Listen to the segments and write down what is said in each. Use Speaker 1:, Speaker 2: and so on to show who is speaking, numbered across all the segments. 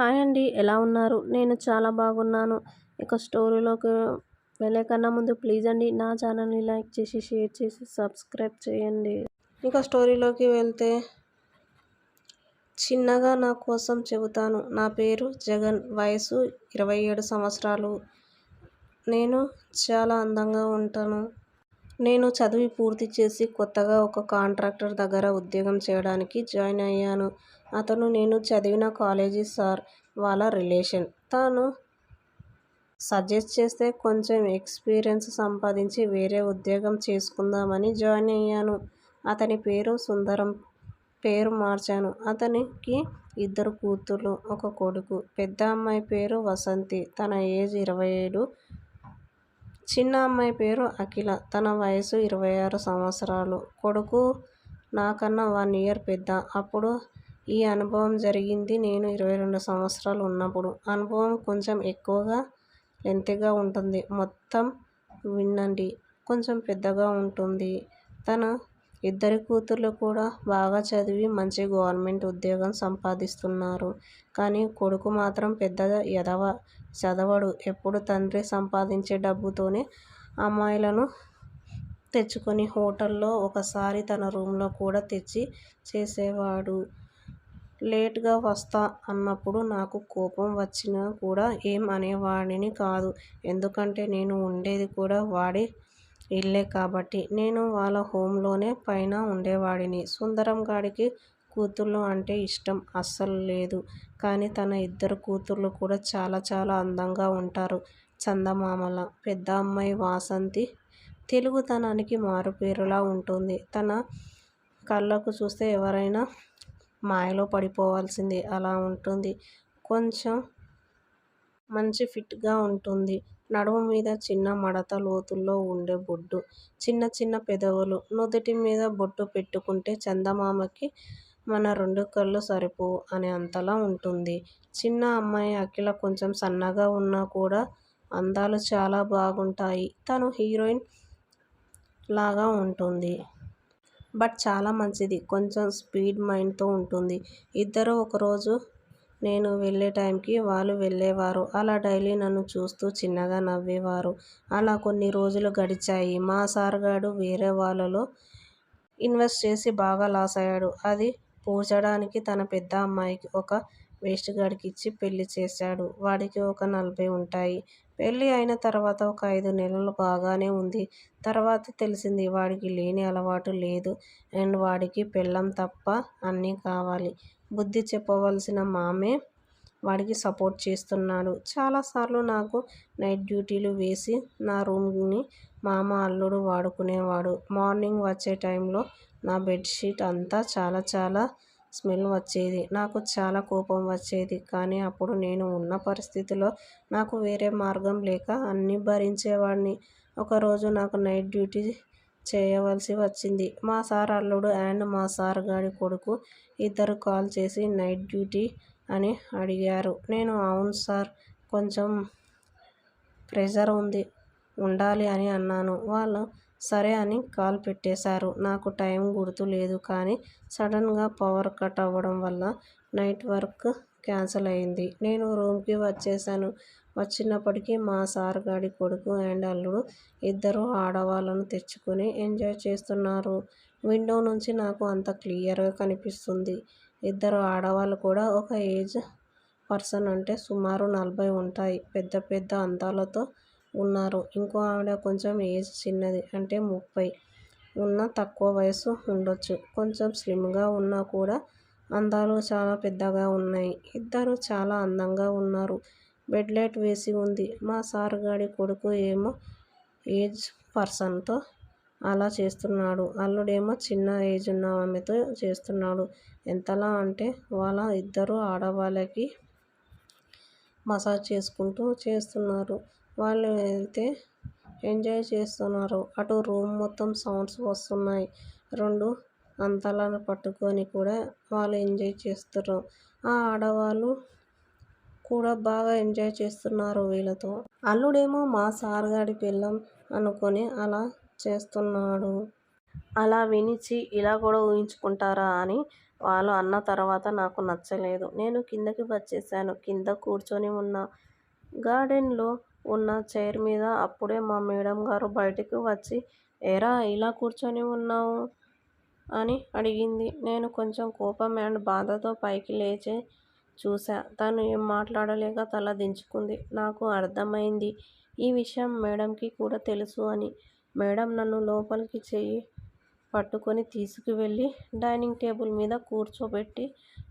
Speaker 1: Hi అండి ఎలా ఉన్నారు? నేను చాలా బాగున్నాను. ఇక స్టోరీలోకి వెళ్ళే కన్నా ముందు ప్లీజ్ అండి నా ఛానల్ని లైక్ చేసి షేర్ చేసి సబ్స్క్రైబ్ చేయండి. ఇక స్టోరీలోకి వెళ్తే చిన్నగా నా కోసం చెబుతాను. నా పేరు జగన్. వయసు ఇరవై ఏడు సంవత్సరాలు. నేను చాలా అందంగా ఉంటాను. నేను చదివి పూర్తి చేసి కొత్తగా ఒక కాంట్రాక్టర్ దగ్గర ఉద్యోగం చేయడానికి జాయిన్ అయ్యాను. అతను నేను చదివిన కాలేజీ సార్ వాళ్ళ రిలేషన్. తాను సజెస్ట్ చేస్తే కొంచెం ఎక్స్పీరియన్స్ సంపాదించి వేరే ఉద్యోగం చేసుకుందామని జాయిన్ అయ్యాను. అతని పేరు సుందరం. పేరు మార్చాను. అతనికి ఇద్దరు కూతుర్లు ఒక కొడుకు. పెద్ద అమ్మాయి పేరు వసంతి. తన ఏజ్ ఇరవై ఏడు. చిన్న అమ్మాయి పేరు అఖిల. తన వయసు ఇరవై ఆరు సంవత్సరాలు. కొడుకు నాకన్నా వన్ ఇయర్ పెద్ద. అప్పుడు ఈ అనుభవం జరిగింది. నేను ఇరవై రెండు సంవత్సరాలు ఉన్నప్పుడు. అనుభవం కొంచెం ఎక్కువగా లెంతగా ఉంటుంది. మొత్తం వినండి కొంచెం పెద్దగా ఉంటుంది. తను ఇద్దరి కూతుర్లు కూడా బాగా చదివి మంచి గవర్నమెంట్ ఉద్యోగం సంపాదిస్తున్నారు. కానీ కొడుకు మాత్రం పెద్దగా ఎదవ చదవడు. ఎప్పుడు తండ్రి సంపాదించే డబ్బుతోనే అమ్మాయిలను తెచ్చుకొని హోటల్లో ఒకసారి తన రూమ్లో కూడా తెచ్చి చేసేవాడు. లేట్గా వస్తా అన్నప్పుడు నాకు కోపం వచ్చినా కూడా ఏం అనేవాడిని కాదు. ఎందుకంటే నేను ఉండేది కూడా వాడి ఇల్లే కాబట్టి. నేను వాళ్ళ హోంలోనే పైన ఉండేవాడిని. సుందరం గాడికి కూతుళ్ళు అంటే ఇష్టం అస్సలు లేదు. కానీ తన ఇద్దరు కూతుళ్ళు కూడా చాలా చాలా అందంగా ఉంటారు. చందమామల పెద్ద అమ్మాయి వాసంతి తెలుగుతనానికి మారుపేరులా ఉంటుంది. తన కళ్ళకు చూస్తే ఎవరైనా మాయలో పడిపోవాల్సింది. అలా ఉంటుంది. కొంచెం మంచి ఫిట్గా ఉంటుంది. నడుము మీద చిన్న మడత లోతుల్లో ఉండే బొడ్డు చిన్న చిన్న పెదవులు. నుదుటి మీద బొట్టు పెట్టుకుంటే చందమామకి మన రెండు కళ్ళు సరిపోవు అనే అంతలా ఉంటుంది. చిన్న అమ్మాయి అఖిల కొంచెం సన్నగా ఉన్నా కూడా అందాలు చాలా బాగుంటాయి. తను హీరోయిన్ లాగా ఉంటుంది. బట్ చాలా మంచిది. కొంచెం స్పీడ్ మైండ్తో ఉంటుంది. ఇద్దరు ఒకరోజు నేను వెళ్ళే టైంకి వాళ్ళు వెళ్ళేవారు. అలా డైలీ నన్ను చూస్తూ చిన్నగా నవ్వేవారు. అలా కొన్ని రోజులు గడిచాయి. మా సార్గాడు వేరే వాళ్ళలో ఇన్వెస్ట్ చేసి బాగా లాస్ అయ్యాడు. అది పూడ్చడానికి తన పెద్ద అమ్మాయికి ఒక వేస్ట్ గాడికి ఇచ్చి పెళ్ళి చేశాడు. వాడికి ఒక నలభై ఉంటాయి. పెళ్ళి అయిన తర్వాత ఒక ఐదు నెలలు బాగానే ఉంది. తర్వాత తెలిసింది వాడికి లేని అలవాటు లేదు. అండ్ వాడికి పెళ్ళం తప్ప అన్నీ కావాలి. బుద్ధి చెప్పవలసిన మామే వాడికి సపోర్ట్ చేస్తున్నాడు. చాలాసార్లు నాకు నైట్ డ్యూటీలు వేసి నా రూమ్ని మామ అల్లుడు వాడుకునేవాడు. మార్నింగ్ వచ్చే టైంలో నా బెడ్షీట్ అంతా చాలా చాలా స్మెల్ వచ్చేది. నాకు చాలా కోపం వచ్చేది. కానీ అప్పుడు నేను ఉన్న పరిస్థితిలో నాకు వేరే మార్గం లేక అన్నీ భరించేవాడిని. ఒకరోజు నాకు నైట్ డ్యూటీ చేయవలసి వచ్చింది. మా సార్ అల్లుడు అండ్ మా సార్ గారి కొడుకు ఇద్దరు కాల్ చేసి నైట్ డ్యూటీ అని అడిగారు. నేను అవును సార్ కొంచెం ప్రెజర్ ఉంది ఉండాలి అని అన్నాను. వాళ్ళు సరే అని కాల్ పెట్టేశారు. నాకు టైం గుర్తు లేదు కానీ సడన్గా పవర్ కట్ అవ్వడం వల్ల నైట్ వర్క్ క్యాన్సిల్ అయింది. నేను రూమ్కి వచ్చేసాను. వచ్చినప్పటికీ మా సార్ గాడి కొడుకు అండ్ అల్లుడు ఇద్దరు ఆడవాళ్ళను తెచ్చుకొని ఎంజాయ్ చేస్తున్నారు. విండో నుంచి నాకు అంత క్లియర్గా కనిపిస్తుంది. ఇద్దరు ఆడవాళ్ళు కూడా ఒక ఏజ్ పర్సన్ అంటే సుమారు నలభై ఉంటాయి. పెద్ద పెద్ద అందాలతో ఉన్నారు. ఇంకో ఆవిడ కొంచెం ఏజ్ చిన్నది అంటే ముప్పై. ఉన్న తక్కువ వయసు ఉండొచ్చు. కొంచెం స్లిమ్గా ఉన్నా కూడా అందాలు చాలా పెద్దగా ఉన్నాయి. ఇద్దరు చాలా అందంగా ఉన్నారు. బెడ్ లైట్ వేసి ఉంది. మా సార్ గాడి కొడుకు ఏమో ఏజ్ పర్సన్తో అలా చేస్తున్నాడు. అల్లుడేమో చిన్న ఏజ్ ఉన్న ఆమెతో చేస్తున్నాడు. ఎంతలా అంటే వాళ్ళ ఇద్దరు ఆడవాళ్ళకి మసాజ్ చేసుకుంటూ చేస్తున్నారు. వాళ్ళు అయితే ఎంజాయ్ చేస్తున్నారు. అటు రూమ్ మొత్తం సౌండ్స్ వస్తున్నాయి. రెండు అంతలను పట్టుకొని కూడా వాళ్ళు ఎంజాయ్ చేస్తారు ఆ ఆడవాళ్ళు కూడా బాగా ఎంజాయ్ చేస్తున్నారు వీళ్ళతో అల్లుడేమో మా సార్గాడి పిల్లం అనుకొని అలా చేస్తున్నాడు అలా వినిచి ఇలా కూడా ఊహించుకుంటారా అని వాళ్ళు అన్న తర్వాత నాకు నచ్చలేదు. నేను కిందకి వచ్చేసాను కింద కూర్చొని ఉన్న గార్డెన్లో ఉన్న చైర్ మీద అప్పుడే మా మేడం గారు బయటికి వచ్చి ఏరా ఇలా కూర్చొని ఉన్నావు? అని అడిగింది. నేను కొంచెం కోపం అండ్ బాధతో పైకి లేచే చూశా. తను ఏం మాట్లాడలేక తల దించుకుంది. నాకు అర్థమైంది ఈ విషయం మేడంకి కూడా తెలుసు అని. మేడం నన్ను లోపలికి చెయ్యి పట్టుకొని తీసుకువెళ్ళి డైనింగ్ టేబుల్ మీద కూర్చోబెట్టి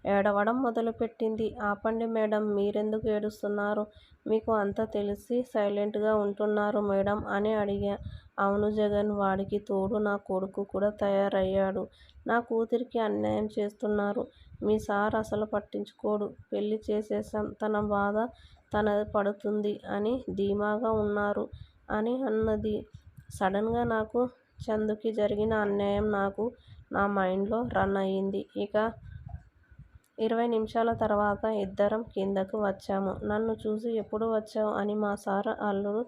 Speaker 1: ఏడవడం మొదలుపెట్టింది. ఆపండి మేడం మీరెందుకు ఏడుస్తున్నారు? మీకు అంతా తెలిసి సైలెంట్గా ఉంటున్నారు మేడం అని అడిగా. అవును జగన్ వాడికి తోడు నా కొడుకు కూడా తయారయ్యాడు. నా కూతురికి అన్యాయం చేస్తున్నారు. మీ సార్ అసలు పట్టించుకోడు. పెళ్ళి చేసేశాం. తన బాధ తన పడుతుంది అని ధీమాగా ఉన్నారు అని అన్నది. సడన్గా నాకు చందుకి జరిగిన అన్యాయం నాకు నా మైండ్లో రన్ అయింది. ఇక ఇరవై నిమిషాల తర్వాత ఇద్దరం కిందకు వచ్చాము. నన్ను చూసి ఎప్పుడు వచ్చావు అని మా సార్ అల్లుడు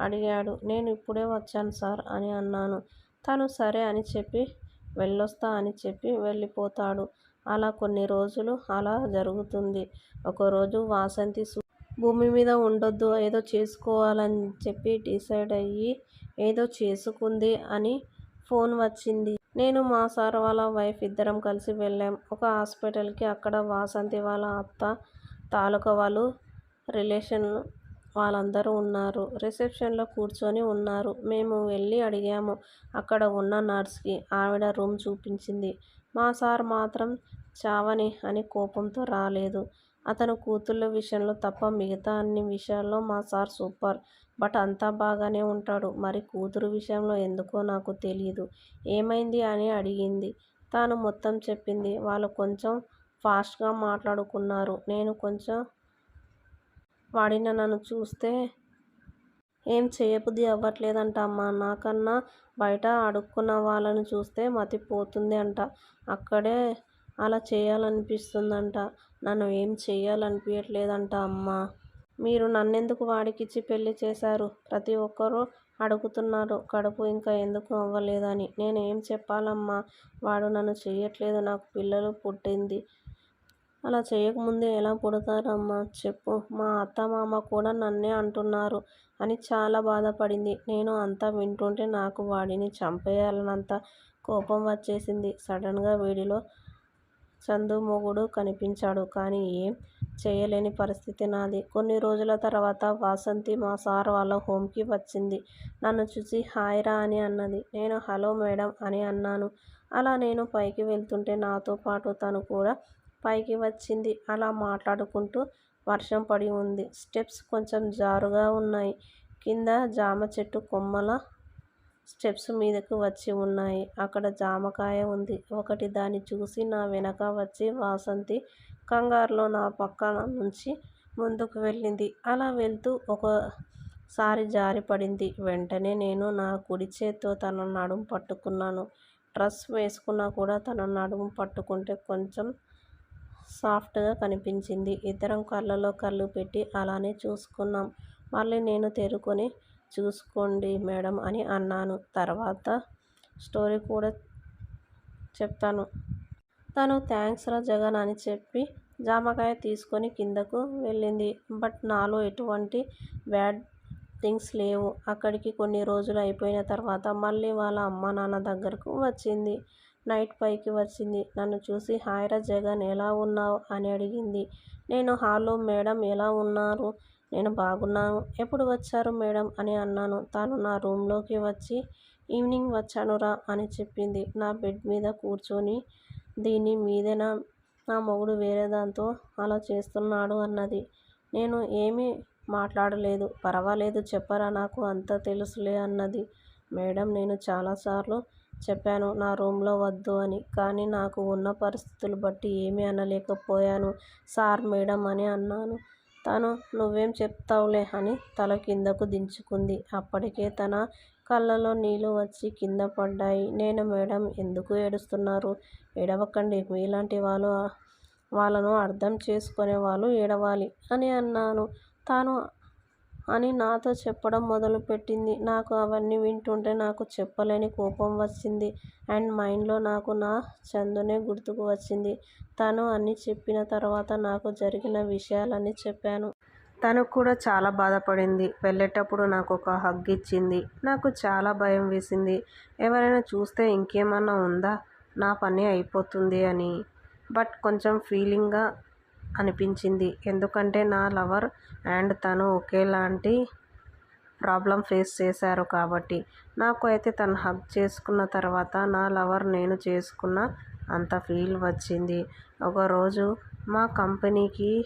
Speaker 1: అడిగాడు. నేను ఇప్పుడే వచ్చాను సార్ అని అన్నాను. తను సరే అని చెప్పి వెళ్ళొస్తా అని చెప్పి వెళ్ళిపోతాడు. అలా కొన్ని రోజులు అలా జరుగుతుంది. ఒకరోజు వాసంతి భూమి మీద ఉండొద్దు ఏదో చేసుకోవాలని చెప్పి డిసైడ్ అయ్యి ఏదో చేసుకుంది అని ఫోన్ వచ్చింది. నేను మా సార్ వాళ్ళ వైఫ్ ఇద్దరం కలిసి వెళ్ళాం ఒక హాస్పిటల్కి అక్కడ వాసంతి వాళ్ళ అత్త తాలూకా వాళ్ళు, రిలేషన్ వాళ్ళందరూ ఉన్నారు. రిసెప్షన్లో కూర్చొని ఉన్నారు. మేము వెళ్ళి అడిగాము అక్కడ ఉన్న నర్స్కి ఆవిడ రూమ్ చూపించింది. మా సార్ మాత్రం చావని అని కోపంతో రాలేదు. అతను కూతుళ్ళ విషయంలో తప్ప మిగతా అన్ని విషయాల్లో మా సార్ సూపర్. బట్ అంతా బాగానే ఉంటాడు. మరి కూతురు విషయంలో ఎందుకో నాకు తెలియదు ఏమైంది? అని అడిగింది. తాను మొత్తం చెప్పింది. వాళ్ళు కొంచెం ఫాస్ట్గా మాట్లాడుకున్నారు. నేను కొంచెం వాడిన నన్ను చూస్తే ఏం చెయ్యబుద్ధి అవ్వట్లేదంట అమ్మా. నాకన్నా బయట అడుక్కున్న వాళ్ళని చూస్తే మతి పోతుంది అంట. అక్కడే అలా చేయాలనిపిస్తుందంట నన్ను ఏం చేయాలనిపించట్లేదంట అమ్మా. మీరు నన్నెందుకు వాడికిచ్చి పెళ్ళి చేశారు? ప్రతి ఒక్కరూ అడుగుతున్నారు కడుపు ఇంకా ఎందుకు అవ్వలేదని. నేను ఏం చెప్పాలమ్మా? వాడు నన్ను చేయట్లేదు నాకు పిల్లలు పుట్టింది. అలా చేయకముందే ఎలా పుడతారమ్మా? చెప్పు. మా అత్త మామ కూడా నన్నే అంటున్నారు అని చాలా బాధపడింది. నేను అంతా వింటుంటే నాకు వాడిని చంపేయాలన్నంత కోపం వచ్చేసింది. సడన్గా వీడిలో వీధిలో చందు మొగుడు కనిపించాడు. కానీ ఏం చేయలేని పరిస్థితి నాది. కొన్ని రోజుల తర్వాత వాసంతి మా సార్ వాళ్ళ హోమ్కి వచ్చింది. నన్ను చూసి హాయ్ రా అని అన్నది. నేను హలో మేడం అని అన్నాను. అలా నేను పైకి వెళ్తుంటే నాతో పాటు తను కూడా పైకి వచ్చింది. అలా మాట్లాడుకుంటూ వర్షం పడి ఉంది. స్టెప్స్ కొంచెం జారుగా ఉన్నాయి. కింద జామ చెట్టు కొమ్మల స్టెప్స్ మీదకు వచ్చి ఉన్నాయి. అక్కడ జామకాయ ఉంది. ఒకటి దాన్ని చూసి నా వెనక వచ్చి వాసంతి కంగారులో నా పక్కన నుంచి ముందుకు వెళ్ళింది. అలా వెళ్తూ ఒకసారి జారిపడింది. వెంటనే నేను నా కుడి చేత్తో తన నడుము పట్టుకున్నాను. డ్రెస్ వేసుకున్నా కూడా తన నడుము పట్టుకుంటే కొంచెం సాఫ్ట్గా కనిపించింది. ఇద్దరం కళ్ళలో కళ్ళు పెట్టి అలానే చూసుకున్నాం. మళ్ళీ నేను తేరుకొని చూసుకోండి మేడం అని అన్నాను. తర్వాత స్టోరీ కూడా చెప్తాను. తను థ్యాంక్స్ రా జగన్ అని చెప్పి జామకాయ తీసుకొని కిందకు వెళ్ళింది. బట్ నాలో ఎటువంటి బ్యాడ్ థింగ్స్ లేవు. అక్కడికి కొన్ని రోజులు అయిపోయిన తర్వాత మళ్ళీ వాళ్ళ అమ్మానాన్న దగ్గరకు వచ్చింది. నైట్ పైకి వచ్చింది. నన్ను చూసి హాయిరా జగన్ ఎలా ఉన్నావు అని అడిగింది. నేను హాలో మేడం ఎలా ఉన్నారు? నేను బాగున్నాను. ఎప్పుడు వచ్చారు మేడం? అని అన్నాను. తాను నా రూమ్లోకి వచ్చి ఈవినింగ్ వచ్చానురా అని చెప్పింది. నా బెడ్ మీద కూర్చొని దీని మీదేనా నా మొగుడు వేరేదాంతో అలా చేస్తున్నాడు అన్నది. నేను ఏమీ మాట్లాడలేదు. పర్వాలేదు చెప్పరా నాకు అంతా తెలుసులే అన్నది. మేడం నేను చాలాసార్లు చెప్పాను నా రూంలో వద్దు అని. కానీ నాకు ఉన్న పరిస్థితులు బట్టి ఏమీ అనలేకపోయాను సార్ మేడం అని అన్నాను. తను నువ్వేం చెప్తావులే అని తల కిందకు దించుకుంది. అప్పటికే తన కళ్ళలో నీళ్ళు వచ్చి కింద పడ్డాయి. నేను మేడం ఎందుకు ఏడుస్తున్నారు? ఏడవకండి. మీలాంటి వాళ్ళు వాళ్ళను అర్థం చేసుకునే వాళ్ళు ఏడవాలి అని అన్నాను. తాను అని నాతో చెప్పడం మొదలుపెట్టింది. నాకు అవన్నీ వింటుంటే నాకు చెప్పలేని కోపం వచ్చింది. అండ్ మైండ్లో నాకు నా చందునే గుర్తుకు వచ్చింది. తను అని చెప్పిన తర్వాత నాకు జరిగిన విషయాలన్నీ చెప్పాను. తను కూడా చాలా బాధపడింది. వెళ్ళేటప్పుడు నాకు ఒక హగ్ ఇచ్చింది. నాకు చాలా భయం వేసింది. ఎవరైనా చూస్తే ఇంకేమన్నా ఉందా నా పని అయిపోతుంది అని. బట్ కొంచెం ఫీలింగ్గా అనిపించింది. ఎందుకంటే నా లవర్ అండ్ తను ఒకేలాంటి ప్రాబ్లం ఫేస్ చేశారు కాబట్టి. నాకు అయితే తను హగ్ చేసుకున్న తర్వాత నా లవర్ నేను చేసుకున్న అంత ఫీల్ వచ్చింది. ఒకరోజు మా కంపెనీకి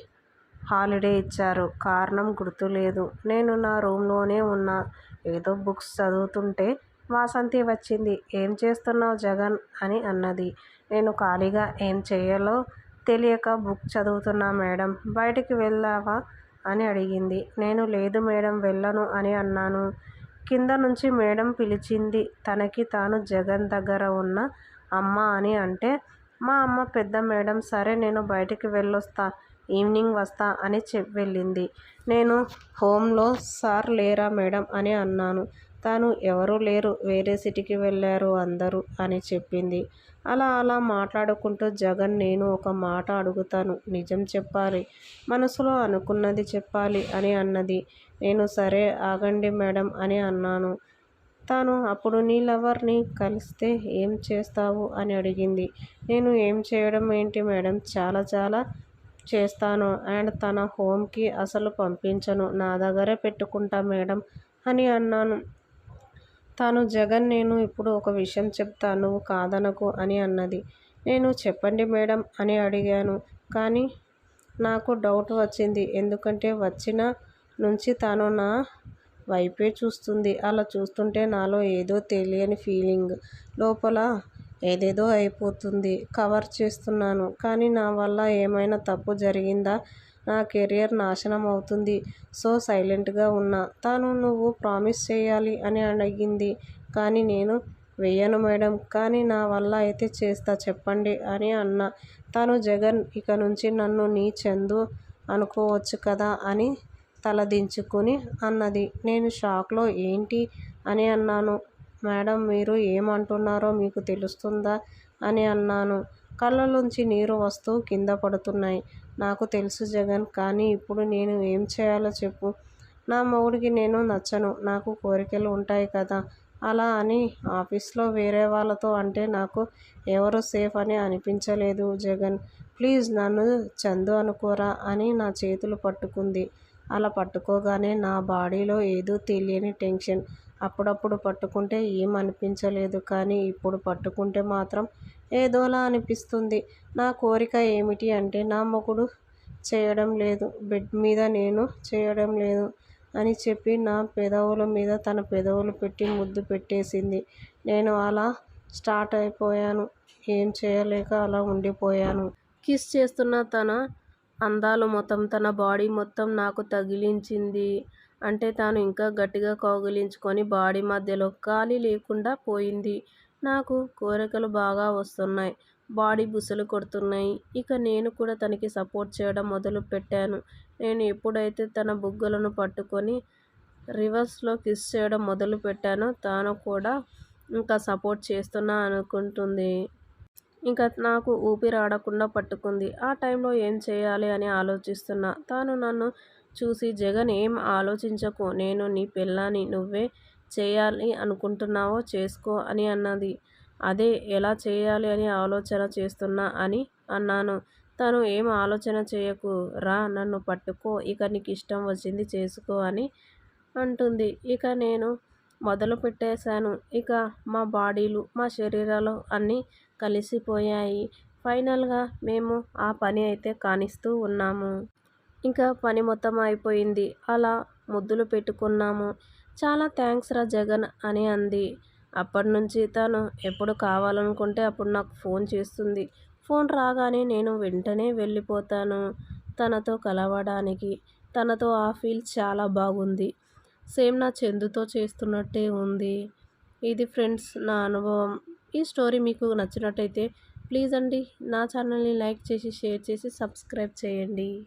Speaker 1: హాలిడే ఇచ్చారు. కారణం గుర్తులేదు. నేను నా రూమ్లోనే ఉన్నా. ఏదో బుక్స్ చదువుతుంటే వాసంతి వచ్చింది. ఏం చేస్తున్నావు జగన్ అని అన్నది. నేను ఖాళీగా ఏం చేయాలో తెలియక బుక్ చదువుతున్నా మేడం. బయటికి వెళ్ళావా అని అడిగింది. నేను లేదు మేడం వెళ్ళను అని అన్నాను. కింద నుంచి మేడం పిలిచింది. తనకి తాను జగన్ దగ్గర ఉన్న అమ్మ అని అంటే మా అమ్మ పెద్ద మేడం సరే నేను బయటికి వెళ్ళొస్తా ఈవినింగ్ వస్తా అని వెళ్ళింది. నేను హోమ్లో సార్ లేరా మేడం అని అన్నాను. తాను ఎవరూ లేరు. వేరే సిటీకి వెళ్ళారు అందరూ అని చెప్పింది. అలా అలా మాట్లాడుకుంటూ జగన్ నేను ఒక మాట అడుగుతాను. నిజం చెప్పాలి. మనసులో అనుకున్నది చెప్పాలి అని అన్నది. నేను సరే ఆగండి మేడం అని అన్నాను. తాను అప్పుడు నీ లవర్ని కలిస్తే ఏం చేస్తావు అని అడిగింది. నేను ఏం చేయడం ఏంటి మేడం చాలా చాలా చేస్తాను. అండ్ తన హోమ్కి అసలు పంపించను. నా దగ్గరే పెట్టుకుంటా మేడం అని అన్నాను. తాను జగన్ నేను ఇప్పుడు ఒక విషయం చెప్తా నువ్వు కాదనకు అని అన్నది. నేను చెప్పండి మేడం అని అడిగాను. కానీ నాకు డౌట్ వచ్చింది. ఎందుకంటే వచ్చిన నుంచి తాను నా వైపే చూస్తుంది. అలా చూస్తుంటే నాలో ఏదో తెలియని ఫీలింగ్. లోపల ఏదేదో అయిపోతుంది. కవర్ చేస్తున్నాను. కానీ నా వల్ల ఏమైనా తప్పు జరిగిందా నా కెరియర్ నాశనం అవుతుంది. సో సైలెంట్గా ఉన్నా. తాను నువ్వు ప్రామిస్ చేయాలి అని అడిగింది. కానీ నేను వేయను మేడం. కానీ నా వల్ల అయితే చేస్తా చెప్పండి అని అన్న తాను జగన్ ఇక నుంచి నన్ను నీ చందు అనుకోవచ్చు కదా అని తలదించుకుని అన్నది. నేను షాక్లో ఏంటి అని అన్నాను. మేడం మీరు ఏమంటున్నారో మీకు తెలుస్తుందా అని అన్నాను. కళ్ళలోంచి నీరు వస్తూ కింద పడుతున్నాయి. నాకు తెలుసు జగన్. కానీ ఇప్పుడు నేను ఏం చేయాలో చెప్పు. నా మొగుడికి నేను నచ్చను. నాకు కోరికలు ఉంటాయి కదా. అలా అని ఆఫీస్లో వేరే వాళ్ళతో అంటే నాకు ఎవరు సేఫ్ అని అనిపించలేదు జగన్. ప్లీజ్ నన్ను చందు అనుకోరా అని నా చేతులు పట్టుకుంది. అలా పట్టుకోగానే నా బాడీలో ఏదో తెలియని టెన్షన్. అప్పుడప్పుడు పట్టుకుంటే ఏం అనిపించలేదు. కానీ ఇప్పుడు పట్టుకుంటే మాత్రం ఏదోలా అనిపిస్తుంది. నా కోరిక ఏమిటి అంటే నా మొగుడు చేయడం లేదు. బెడ్ మీద నేను చేయడం లేదు అని చెప్పి నా పెదవుల మీద తన పెదవులు పెట్టి ముద్దు పెట్టేసింది. నేను అలా స్టార్ట్ అయిపోయాను. ఏం చేయలేక అలా ఉండిపోయాను. కిస్ చేస్తున్న తన అందాలు మొత్తం తన బాడీ మొత్తం నాకు తగిలించింది. అంటే తాను ఇంకా గట్టిగా కౌగిలించుకొని బాడీ మధ్యలో ఖాళీ లేకుండా పోయింది. నాకు కోరికలు బాగా వస్తున్నాయి. బాడీ బుసలు కొడుతున్నాయి. ఇక నేను కూడా తనకి సపోర్ట్ చేయడం మొదలు పెట్టాను. నేను ఎప్పుడైతే తన బుగ్గలను పట్టుకొని రివర్స్లో కిస్ చేయడం మొదలు పెట్టానో తాను కూడా ఇంకా సపోర్ట్ చేస్తున్నా అనుకుంటుంది. ఇంకా నాకు ఊపిరి ఆడకుండా పట్టుకుంది. ఆ టైంలో ఏం చేయాలి అని ఆలోచిస్తున్నా. తాను నన్ను చూసి జగన్ ఏం ఆలోచించకు. నేను నీ పెళ్ళాన్ని. నువ్వే చేయాలి అనుకుంటున్నావో చేసుకో అని అన్నది. అదే ఎలా చేయాలి అని ఆలోచన చేస్తున్నా అని అన్నాను. తను ఏం ఆలోచన చేయకు. రా నన్ను పట్టుకో. ఇక నీకు ఇష్టం వచ్చింది చేసుకో అని అంటుంది. ఇక నేను మొదలు పెట్టేశాను. ఇక మా బాడీలు, మా శరీరాలు అన్నీ కలిసిపోయాయి. ఫైనల్గా మేము ఆ పని అయితే కానిస్తూ ఉన్నాము. ఇంకా పని మొత్తం అయిపోయింది. అలా ముద్దులు పెట్టుకున్నాము. చాలా థ్యాంక్స్ రా జగన్ అని అంది. అప్పట్నుంచి తను ఎప్పుడు కావాలనుకుంటే అప్పుడు నాకు ఫోన్ చేస్తుంది. ఫోన్ రాగానే నేను వెంటనే వెళ్ళిపోతాను తనతో కలవడానికి. తనతో ఆ ఫీల్ చాలా బాగుంది. సేమ్ నా చందుతో చేస్తున్నట్టే ఉంది. ఇది ఫ్రెండ్స్ నా అనుభవం. ఈ స్టోరీ మీకు నచ్చినట్టయితే ప్లీజ్ అండి నా ఛానల్ని లైక్ చేసి షేర్ చేసి సబ్స్క్రైబ్ చేయండి.